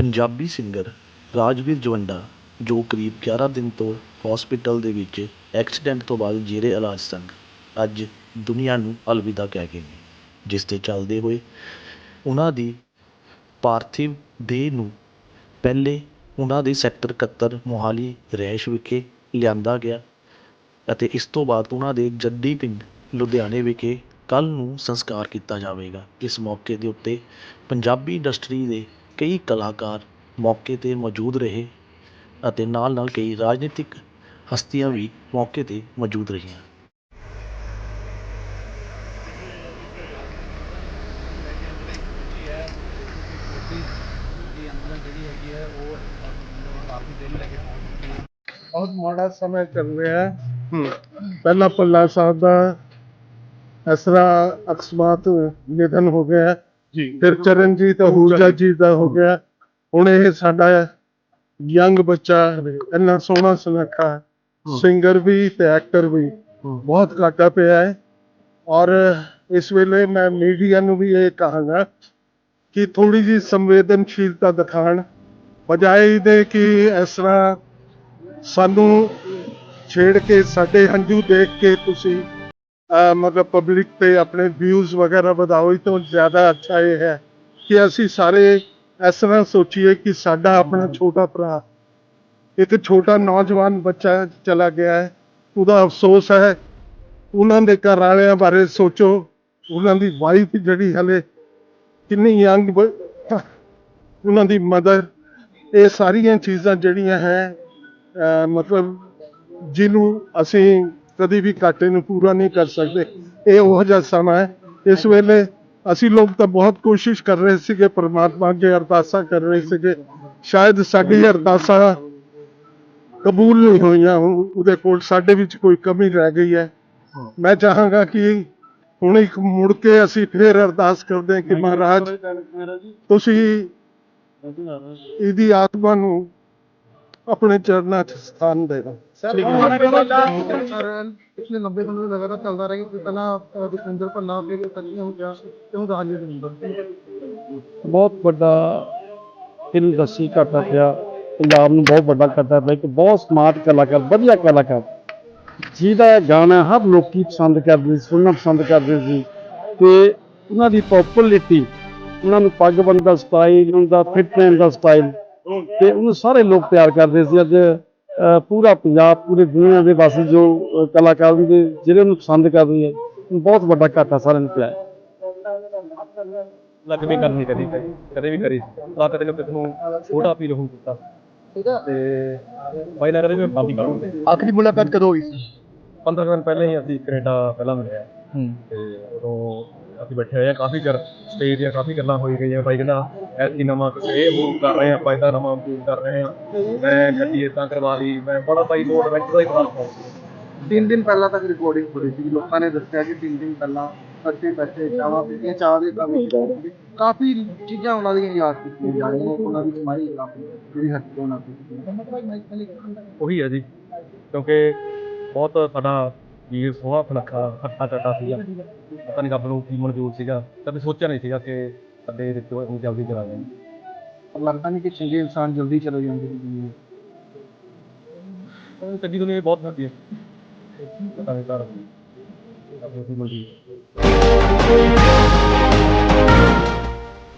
Punjabi singer Rajveer Jawanda, ਜੋ ਕਰੀਬ 11 ਦਿਨ ਤੋਂ ਹਸਪੀਟਲ ਦੇ ਵਿੱਚ ਐਕਸੀਡੈਂਟ ਤੋਂ ਬਾਅਦ ਜੇਰੇ ਇਲਾਜ ਸਨ ਅੱਜ ਦੁਨੀਆ ਨੂੰ ਅਲਵਿਦਾ ਕਹਿ ਗਏ ਨੇ, ਜਿਸ ਦੇ ਚੱਲਦੇ ਹੋਏ ਉਹਨਾਂ ਦੀ ਪਾਰਥਿਵ ਦੇਹ ਨੂੰ ਪਹਿਲੇ ਉਹਨਾਂ ਦੇ ਸੈਕਟਰ 71 ਮੋਹਾਲੀ ਰਿਹਾਇਸ਼ ਵਿਖੇ ਲਿਆਂਦਾ ਗਿਆ ਅਤੇ ਇਸ ਤੋਂ ਬਾਅਦ ਉਹਨਾਂ ਦੇ ਜੱਦੀ ਪਿੰਡ ਲੁਧਿਆਣੇ ਵਿਖੇ ਕੱਲ੍ਹ ਨੂੰ ਸੰਸਕਾਰ ਕੀਤਾ ਜਾਵੇਗਾ। ਇਸ ਮੌਕੇ ਦੇ ਉੱਤੇ ਪੰਜਾਬੀ ਇੰਡਸਟਰੀ ਦੇ ਕਈ ਕਲਾਕਾਰ ਮੌਕੇ 'ਤੇ ਮੌਜੂਦ ਰਹੇ ਅਤੇ ਨਾਲ ਨਾਲ ਕਈ ਰਾਜਨੀਤਿਕ ਹਸਤੀਆਂ ਵੀ ਮੌਕੇ 'ਤੇ ਮੌਜੂਦ ਰਹੀਆਂ। ਬਹੁਤ ਮਾੜਾ ਸਮਾਂ ਚੱਲ ਰਿਹਾ ਪਹਿਲਾਂ ਪਹਿਲਾ ਪੱਲਾ ਸਾਹਿਬ ਦਾ ਇਸ ਤਰ੍ਹਾਂ ਅਕਸਮਾਤ ਨਿਧਨ ਹੋ ਗਿਆ ਜੀ। ਫਿਰ ਚਰਨਜੀਤ ਅਹੂਜਾ ਜੀ ਦਾ ਹੋ ਗਿਆ। ਹੁਣ ਇਹ ਸਾਡਾ ਯੰਗ ਬੱਚਾ ਇੰਨਾ ਸੋਹਣਾ ਸੁਨੱਖਾ ਸਿੰਗਰ ਵੀ ਤੇ ਐਕਟਰ ਵੀ ਬਹੁਤ ਘਾਟਾ ਪਿਆ ਹੈ। ਔਰ ਇਸ ਵੇਲੇ ਮੈਂ ਮੀਡੀਆ ਨੂੰ ਵੀ ਇਹ ਕਹਾਂਗਾ ਕਿ ਥੋੜੀ ਜਿਹੀ ਸੰਵੇਦਨਸ਼ੀਲਤਾ ਦਿਖਾਣ ਬਜਾਏ ਇਹਦੇ ਕਿ ਇਸ ਤਰ੍ਹਾਂ ਸਾਨੂੰ ਛੇੜ ਕੇ ਸਾਡੇ ਹੰਝੂ ਦੇਖ ਕੇ ਤੁਸੀਂ ਮਤਲਬ ਪਬਲਿਕ ਤੇ ਆਪਣੇ ਵਿਊਜ਼ ਵਗੈਰਾ ਵਧਾਓ ਇਹ ਤੋਂ ਜ਼ਿਆਦਾ ਅੱਛਾ ਇਹ ਹੈ ਕਿ ਅਸੀਂ ਸਾਰੇ ਇਸ ਤਰ੍ਹਾਂ ਸੋਚੀਏ ਕਿ ਸਾਡਾ ਆਪਣਾ ਛੋਟਾ ਭਰਾ ਇੱਕ ਛੋਟਾ ਨੌਜਵਾਨ ਬੱਚਾ ਚਲਾ ਗਿਆ ਹੈ ਉਹਦਾ ਅਫਸੋਸ ਹੈ ਉਹਨਾਂ ਦੇ ਘਰ ਵਾਲਿਆਂ ਬਾਰੇ ਸੋਚੋ ਉਹਨਾਂ ਦੀ ਵਾਈਫ ਜਿਹੜੀ ਹਲੇ ਕਿੰਨੀ ਯੰਗ ਉਹਨਾਂ ਦੀ ਮਦਰ ਇਹ ਸਾਰੀਆਂ ਚੀਜ਼ਾਂ ਜਿਹੜੀਆਂ ਹੈ ਮਤਲਬ ਜਿਹਨੂੰ ਅਸੀਂ ਕਦੀ ਵੀ ਘਾਟੇ ਨੂੰ ਪੂਰਾ ਨਹੀਂ ਕਰ ਸਕਦੇ। ਇਹ ਉਹ ਜਿਹਾ ਸਮਾਂ ਹੈ। ਇਸ ਵੇਲੇ ਅਸੀਂ ਲੋਕ ਤਾਂ ਬਹੁਤ ਕੋਸ਼ਿਸ਼ ਕਰ ਰਹੇ ਸੀਗੇ ਪ੍ਰਮਾਤਮਾ ਅੱਗੇ ਅਰਦਾਸਾਂ ਕਰ ਰਹੇ ਸੀਗੇ। ਸ਼ਾਇਦ ਸਾਡੀ ਅਰਦਾਸਾਂ ਕਬੂਲ ਨਹੀਂ ਹੋਈਆਂ ਉਹ- ਉਹਦੇ ਕੋਲ ਸਾਡੇ ਵਿੱਚ ਕੋਈ ਕਮੀ ਰਹਿ ਗਈ ਹੈ। ਮੈਂ ਚਾਹਾਂਗਾ ਕਿ ਹੁਣ ਇੱਕ ਮੁੜ ਕੇ ਅਸੀਂ ਫੇਰ ਅਰਦਾਸ ਕਰਦੇ ਹਾਂ ਕਿ ਮਹਾਰਾਜ ਤੁਸੀਂ ਇਹਦੀ ਆਤਮਾ ਨੂੰ ਆਪਣੇ ਚਰਨਾਂ 'ਚ ਸਥਾਨ ਦੇਣਾ ਪਿਛਲੇ 90 ਦਿਨ ਤੋਂ ਲਗਾਤਾਰ ਚੱਲਦਾ ਰਿਹਾ ਕਿ ਪਹਿਲਾਂ ਦੁਕਾਨਦਾਰ ਭੰਨਾ ਫਿਰ ਕੱਲੀਆਂ ਹੋ ਗਿਆ ਤੇ ਹੁਣ ਰਾਜ ਦੇ ਅੰਦਰ ਬਹੁਤ ਵੱਡਾ ਦਿਲ ਦਸੀ ਘਾਟਾ ਪਿਆ ਪੰਜਾਬ ਨੂੰ ਬਹੁਤ ਵੱਡਾ ਘਾਟਾ ਪਿਆ ਇੱਕ ਬਹੁਤ ਸਮਾਰਟ ਕਲਾਕਾਰ ਵਧੀਆ ਕਲਾਕਾਰ। ਜਿਹਦਾ ਗਾਣਾ ਹਰ ਲੋਕੀ ਪਸੰਦ ਕਰਦੇ ਸੀ ਸੁਣਨਾ ਪਸੰਦ ਕਰਦੇ ਸੀ ਤੇ ਉਹਨਾਂ ਦੀ ਪਪੂਲੈਰਿਟੀ ਉਹਨਾਂ ਨੂੰ ਪੱਗ ਬੰਨ੍ਹਣ ਦਾ ਸਟਾਈਲ ਉਹਨਾਂ ਦਾ ਫਿੱਟ ਰਹਿਣ ਦਾ ਸਟਾਈਲ ਤੇ ਉਹਨੂੰ ਸਾਰੇ ਲੋਕ ਪਿਆਰ ਕਰਦੇ ਸੀ। ਅੱਜ ਪੂਰਾ ਪੰਜਾਬ ਪੂਰੀ ਦੁਨੀਆ ਦੇ ਵਾਸੀ ਜੋ ਕਲਾਕਾਰ ਦੇ ਜਿਹੜੇ ਉਹਨੂੰ ਪਸੰਦ ਕਰਦੇ ਹੈ ਬਹੁਤ ਵੱਡਾ ਘਾਟਾ ਸਾਰਿਆਂ ਨੂੰ ਪਿਆ ਲੱਗ ਵੀ ਕਰਨੀ ਕਦੀ ਕਦੇ ਵੀ ਕਰੀ। ਤਾਂ ਕਦੇ ਕਦੇ ਨੂੰ ਛੋਟਾ ਪੀ ਰਹੂੰ ਕੀਤਾ। ਠੀਕ ਆ। ਤੇ ਨਾਲ ਕਦੇ ਵੀ ਬੰਦ ਕਰੂੰਗੇ ਆਖਰੀ ਮੁਲਾਕਾਤ ਕਦੋਂ ਹੋਈ ਸੀ? 15 ਦਿਨ ਪਹਿਲਾਂ ਹੀ ਅਸੀਂ ਕੈਨੇਡਾ ਪਹਿਲਾਂ ਮਿਲਿਆ ਹੂੰ। ਤੇ ਉਦੋਂ ਅਸੀਂ ਬੈਠੇ ਹੋਏ ਆ ਕਾਫੀ ਚਿਰ ਸਟੇਜ ਦੀਆਂ ਕਾਫੀ ਗੱਲਾਂ ਹੋਈ ਗਈਆਂ। ਬਾਈ ਕਹਿੰਦਾ ਐਸੀ ਨਵਾਂ ਇਹ ਮੂਵ ਕਰ ਰਹੇ ਆਪਾਂ ਇਹਦਾ ਨਵਾਂ ਮੂਵ ਕਰ ਰਹੇ ਆ ਮੈਂ ਗੱਡੀ ਏਦਾਂ ਕਰਵਾ ਲਈ ਮੈਂ ਬੜਾ ਬਾਈ ਲੋਡ ਵਿੱਚ ਦਾ ਹੀ ਬਣਾ ਲਿਆ ਤਿੰਨ ਦਿਨ ਪਹਿਲਾਂ ਤੱਕ ਰਿਕਾਰਡਿੰਗ ਹੋ ਰਹੀ ਸੀ ਲੋਕਾਂ ਨੇ ਦੱਸਿਆ ਕਿ ਤਿੰਨ ਦਿਨ ਪਹਿਲਾਂ ਬੱਚੇ ਬੱਚੇ ਚਾਵਾ ਪੀਤੀਆਂ ਚਾਹ ਦੇ ਕੰਮ ਕਾਫੀ ਚੀਜ਼ਾਂ ਉਹਨਾਂ ਦੀਆਂ ਯਾਦ ਕੀਤੀਆਂ ਜਾ ਰਹੀਆਂ ਉਹਨਾਂ ਦੀ ਸਮਾਈ ਕਾਫੀ ਜਿਹੜੀ ਹੱਥ ਤੋਂ ਨਾ ਉਹੀ ਹੈ ਜੀ ਕਿਉਂਕਿ ਬਹੁਤ ਸਾਡਾ ਵੀਰ ਸੋਹਾ ਫਲੱਖਾ ਹੱਟਾ ਟੱਟਾ ਸੀਗਾ ਪਤਾ ਨਹੀਂ ਨੂੰ ਕੀ ਮਨਜ਼ੂਰ ਸੀਗਾ ਕਦੇ ਸੋਚਿਆ ਨਹੀਂ ਸੀਗਾ ਕਿ ਸਾਡੇ ਰਿਸ਼ਤੇ ਇੰਨੀ ਜਲਦੀ ਚਲਾ ਜਾਣ ਪਰ ਲੱਗਦਾ ਨਹੀਂ ਕਿ ਚੰਗੇ ਇਨਸਾਨ ਜਲਦੀ ਚਲੇ ਜਾਂਦੇ ਨੇ ਚੰਗੀ ਦੁਨੀਆ ਬਹੁਤ ਹੁੰਦੀ ਹੈ। ਪਤਾ ਨਹੀਂ ਕਰ ਰੱਬ ਨੂੰ ਕੀ ਮਨਜ਼ੂਰ